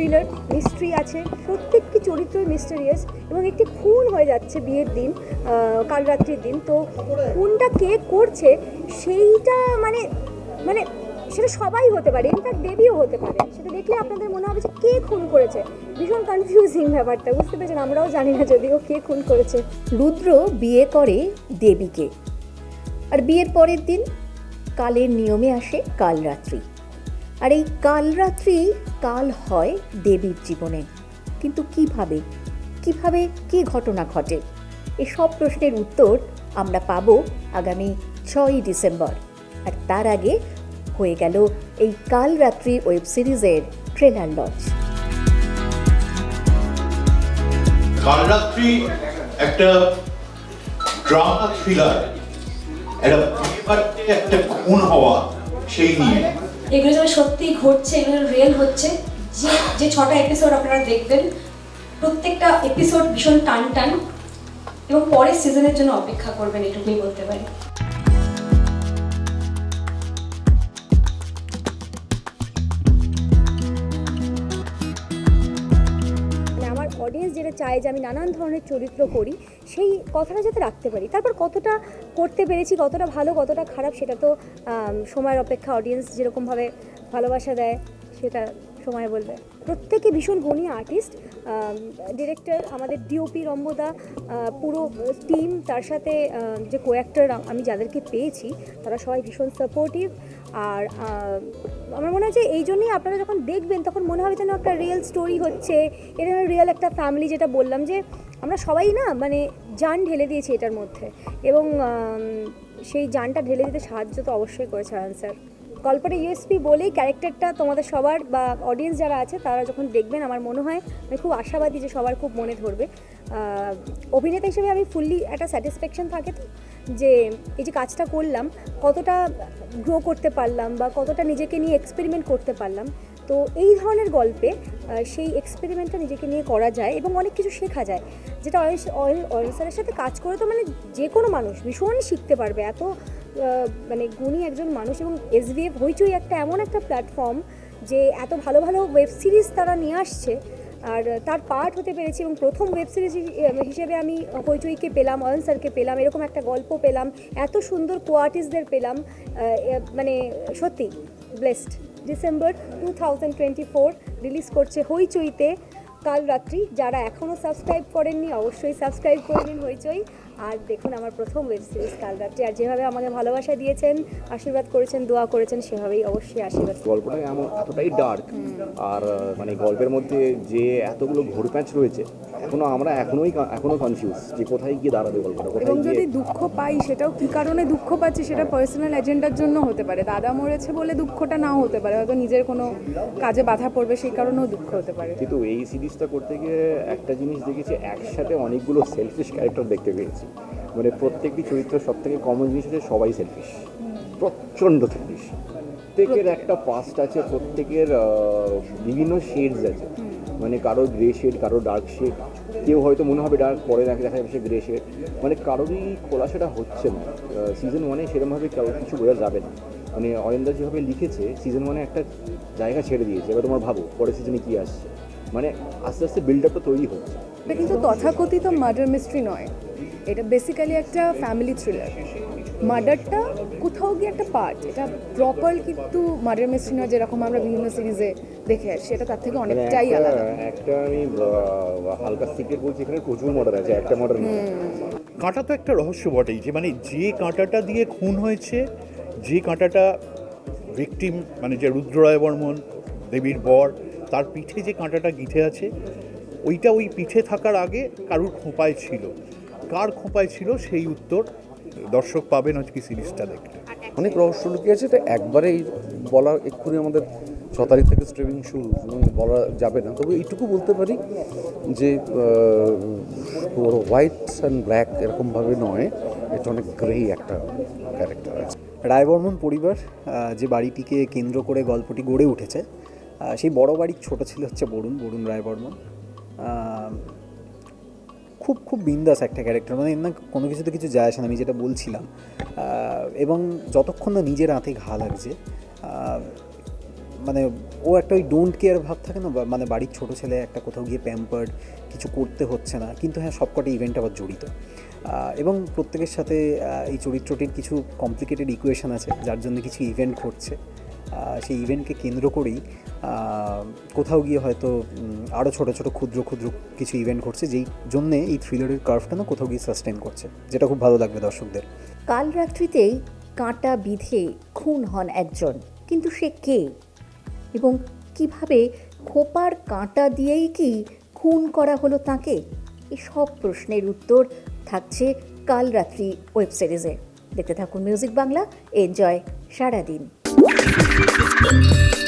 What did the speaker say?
Thriller mystery আছে, প্রত্যেকটি চরিত্রই mysterious এবং একটি খুন হয়ে যাচ্ছে বিয়ের দিন কাল রাত্রির দিন। তো খুনটা কে করছে সেইটা মানে মানে সেটা সবাই হতে পারে ইনফ্যাক্ট দেবীও হতে পারে। সেটা দেখলে আপনাদের মনে হবে যে কে খুন করেছে। ভীষণ কনফিউজিং ব্যাপারটা, বুঝতে পেরেছেন? আমরাও জানি না যদিও কে খুন করেছে। রুদ্র বিয়ে করে দেবীকে। আর বিয়ের পরের দিন কালের নিয়মে আসে কালরাত্রি। আর এই কালরাত্রি কাল হয় দেবীর জীবনে। কিন্তু কীভাবে? কীভাবে কি ঘটনা ঘটে? এসব প্রশ্নের উত্তর আমরা পাবো আগামী ছয়ই ডিসেম্বর। আর তার আগে হয়ে গেল এই কালরাত্রি ওয়েব সিরিজের ট্রেলার লঞ্চ। কালরাত্রি একটা ড্রামা থ্রিলার, একটা খুন হওয়া, সেই নিয়ে। এগুলো যেন সত্যি ঘটছে, এগুলো রিয়েল হচ্ছে, যে যে ছটা এপিসোড আপনারা দেখবেন, প্রত্যেকটা এপিসোড ভীষণ টান টান এবং পরের সিজনের জন্য অপেক্ষা করবেন, এটুকুই বলতে পারি। অডিয়েন্স যেটা চায় যে আমি নানান ধরনের চরিত্র করি, সেই কথাটা যাতে রাখতে পারি। তারপর কতটা করতে পেরেছি, কতটা ভালো, কতটা খারাপ সেটা তো সময়ের অপেক্ষা অডিয়েন্স যেরকমভাবে ভালোবাসা দেয়, সেটা সময় বলবে। প্রত্যেকে ভীষণ গুণী আর্টিস্ট ডিরেক্টর আমাদের ডিওপি রম্বদা পুরো টিম তার সাথে যে কো অ্যাক্টর আমি যাদেরকে পেয়েছি, তারা সবাই ভীষণ সাপোর্টিভ আর আমার মনে হয় যে এই জন্যই আপনারা যখন দেখবেন, তখন মনে হবে যেন একটা রিয়েল স্টোরি হচ্ছে, এটা রিয়েল একটা ফ্যামিলি যেটা বললাম যে, আমরা সবাই না মানে জান ঢেলে দিয়েছি এটার মধ্যে। এবং সেই জানটা ঢেলে দিতে সাহায্য তো অবশ্যই করেছে আয়ন স্যার গল্পটা ইউএসপি বলেই ক্যারেক্টারটা তোমাদের সবার বা অডিয়েন্স যারা আছে, তারা যখন দেখবেন আমার মনে হয়, আমি খুব আশাবাদী যে সবার খুব মনে ধরবে। অভিনেতা হিসেবে আমি ফুললি একটা স্যাটিসফ্যাকশন থাকে তো, যে এই যে কাজটা করলাম, কতটা গ্রো করতে পারলাম বা কতটা নিজেকে নিয়ে এক্সপেরিমেন্ট করতে পারলাম, তো এই ধরনের গল্পে সেই এক্সপেরিমেন্টটা নিজেকে নিয়ে করা যায় এবং অনেক কিছু শেখা যায়। যেটা অয়েল অয়েল অয়েল স্যারের সাথে কাজ করে তো মানে যে কোনো মানুষ ভীষণ শিখতে পারবে, এত মানে গুণী একজন মানুষ এবং এসভিএফ হইচই একটা এমন একটা প্ল্যাটফর্ম যে এত ভালো ভালো ওয়েব সিরিজ তারা নিয়ে আসছে। আর তার পার্ট হতে পেরেছি এবং প্রথম ওয়েব সিরিজ হিসেবে আমি হইচইকে পেলাম অয়ন স্যারকে পেলাম, এরকম একটা গল্প পেলাম, এত সুন্দর কোয়ার্টিস্টদের পেলাম মানে সত্যি blessed December two thousand twenty four release করছে হইচইতে। কাল রাত্রি। যারা এখনও সাবস্ক্রাইব করেননি অবশ্যই সাবস্ক্রাইব করে নিন হইচই। আর দেখুন আমার প্রথম ওয়েব সিরিজ কাল রাত্রি। আর যেভাবে আমাকে ভালোবাসা দিয়েছেন আশীর্বাদ করেছেন দোয়া করেছেন সেভাবেই অবশ্যই আশীর্বাদ। গল্পটা এমন এতটাই ডার্ক আর মানে গল্পের মধ্যে যে এতগুলো ঘোরপ্যাঁচ রয়েছে এখনও আমরা এখনোই এখনও কনফিউজ যে কোথায় গিয়ে দাঁড়াবে গল্পটা এবং কোথায় যদি দুঃখ পাই সেটাও কি কারণে দুঃখ পাচ্ছি সেটা পার্সোনাল এজেন্ডার জন্য হতে পারে। দাদা মরেছে বলে দুঃখটা নাও হতে পারে হয়তো নিজের কোনো কাজে বাধা পড়বে সেই কারণেও দুঃখ হতে পারে। কিন্তু এই সিরিজটা করতে গিয়ে একটা জিনিস দেখেছি একসাথে অনেকগুলো সেলফিশ ক্যারেক্টার দেখতে পেয়েছি। মানে প্রত্যেকটি চরিত্র সব থেকে কমন জিনিস হচ্ছে সবাই সেলফিশ প্রচণ্ড সেলফিশ প্রত্যেকের একটা পাস্ট আছে প্রত্যেকের বিভিন্ন শেডস আছে। মানে কারও গ্রে শেড কারও ডার্ক শেড কেউ হয়তো মনে হবে ডার্ক পরে নাকি দেখা যাবে সে গ্রে শেড মানে কারোরই খোলাসাটা হচ্ছে না। সিজন ওয়ানে সেরকমভাবে কিছু বোঝা যাবে না। মানে অরিন্দা যেভাবে লিখেছে সিজন ওয়ানে একটা জায়গা ছেড়ে দিয়েছে। এবার তোমার ভাবো, পরের সিজনে কী আসছে? মানে আস্তে আস্তে বিল্ড আপটা তৈরি হচ্ছে। কিন্তু তথাকথিত মার্ডার মিস্ট্রি নয়। এটা বেসিক্যালি একটা ফ্যামিলি থ্রিলার মার্ডারটা কোথাও গিয়ে একটা পার্ট এটা প্রপার কিন্তু মার্ডার মিস্ট্রি নয় যেরকম আমরা বিভিন্ন সিরিজে দেখে আসছি এটা তার থেকে মানে অনেকটাই আলাদা। একটা আমি হালকা সিক্রেট বলছি এখানে প্রচুর মর্ডার আছে একটা মর্ডার কাঁটা তো একটা রহস্য বটেই যে মানে যে কাঁটাটা দিয়ে খুন হয়েছে যে কাঁটাটা ভিকটিম মানে যে রুদ্ররায় বর্মন দেবীর বর তার পিঠে যে কাঁটাটা গিঁথে আছে ওইটা ওই পিঠে থাকার আগে কারুর খোঁপায় ছিল। কার খোঁপায় ছিল সেই উত্তর দর্শক পাবেন আজকে সিরিজটা দেখলে অনেক রহস্য লুকিয়ে আছে এটা একবারেই বলা এক্ষুনি আমাদের ছ তারিখ থেকে স্ট্রিমিং শুরু বলা যাবে না। তবে এইটুকু বলতে পারি যে হোয়াইট অ্যান্ড ব্ল্যাক এরকমভাবে নয় এটা অনেক গ্রে একটা ক্যারেক্টার আছে। রায়বর্মন পরিবার যে বাড়িটিকে কেন্দ্র করে গল্পটি গড়ে উঠেছে সেই বড় বাড়ির ছোট ছিল হচ্ছে বরুণ বরুণ রায়বর্মন। খুব খুব বিন্দাস একটা ক্যারেক্টার মানে না কোনো কিছুতে কিছু যায় আসে না, আমি যেটা বলছিলাম। এবং যতক্ষণ না নিজের হাতে ঘা লাগছে মানে ও একটা ওই ডোন্ট কেয়ার ভাব থাকে না মানে বাড়ির ছোট ছেলে একটা কোথাও গিয়ে প্যাম্পার্ড কিছু করতে হচ্ছে না, কিন্তু হ্যাঁ সবকটা ইভেন্ট আবার জড়িত। এবং প্রত্যেকের সাথে এই চরিত্রটির কিছু কমপ্লিকেটেড ইকুয়েশন আছে, যার জন্য কিছু ইভেন্ট ঘটছে। সেই ইভেন্টকে কেন্দ্র করেই কোথাও গিয়ে হয়তো আরও ছোট ছোট ক্ষুদ্র ক্ষুদ্র কিছু ইভেন্ট ঘটছে যেই জন্যে এই থ্রিলারের কার্ভটা না কোথাও গিয়ে সাস্টেন করছে, যেটা খুব ভালো লাগবে দর্শকদের। কাল রাত্রিতেই কাঁটা বিধে খুন হন একজন, কিন্তু সে কে? এবং কীভাবে খোপার কাঁটা দিয়েই কি খুন করা হলো তাকে? এই সব প্রশ্নের উত্তর থাকছে কাল রাত্রি ওয়েব সিরিজে। দেখতে থাকুন মিউজিক বাংলা, এনজয় সারাদিন। Thank you.